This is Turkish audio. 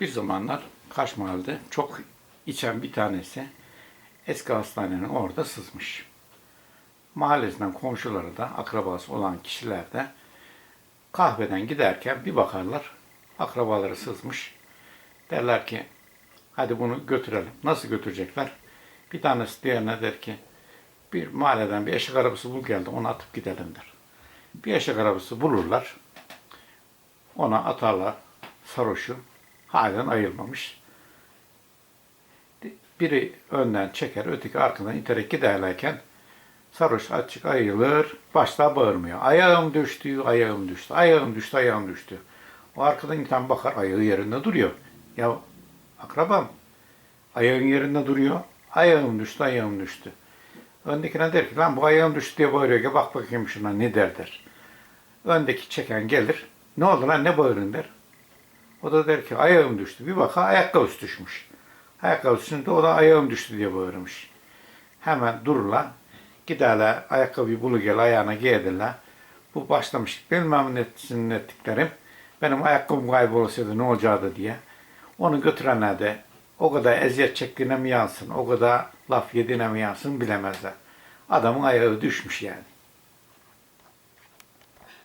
Bir zamanlar Kaş Mahalle'de çok içen bir tanesi eski hastanenin orada sızmış. Mahallesinden komşuları da akrabası olan kişiler de kahveden giderken bir bakarlar akrabaları sızmış. Derler ki hadi bunu götürelim. Nasıl götürecekler? Bir tanesi diğerine der ki bir mahalleden bir eşek arabası bul geldi onu atıp gidelim der. Bir eşek arabası bulurlar. Ona atarlar sarhoşu. Halen ayılmamış. Biri önden çeker, öteki arkadan iterek giderlerken sarhoş açık ayılır, başta bağırmıyor. Ayağım düştü, ayağım düştü, ayağım düştü, ayağım düştü. O arkadan iten bakar, ayağı yerinde duruyor. Ya akrabam, ayağın yerinde duruyor, ayağım düştü, ayağım düştü. Öndekine der ki, lan bu ayağım düştü diye bağırıyor ki bak bakayım şuna ne der der. Öndeki çeken gelir, ne oldu lan ne bağırın der. O da der ki ayağım düştü. Bir baka ayakkabısı düşmüş. Ayakkabısı düştü o da ayağım düştü diye bağırmış. Hemen dururlar. Giderler ayakkabıyı bulu gel ayağına giydirler. Bu başlamış bilmem ne ettiklerim. Benim ayakkabım kaybolsaydı ne olacaktı diye. Onu götürenler de o kadar eziyet çektiğine mi yansın, o kadar laf yediğine mi yansın bilemezler. Adamın ayağı düşmüş yani.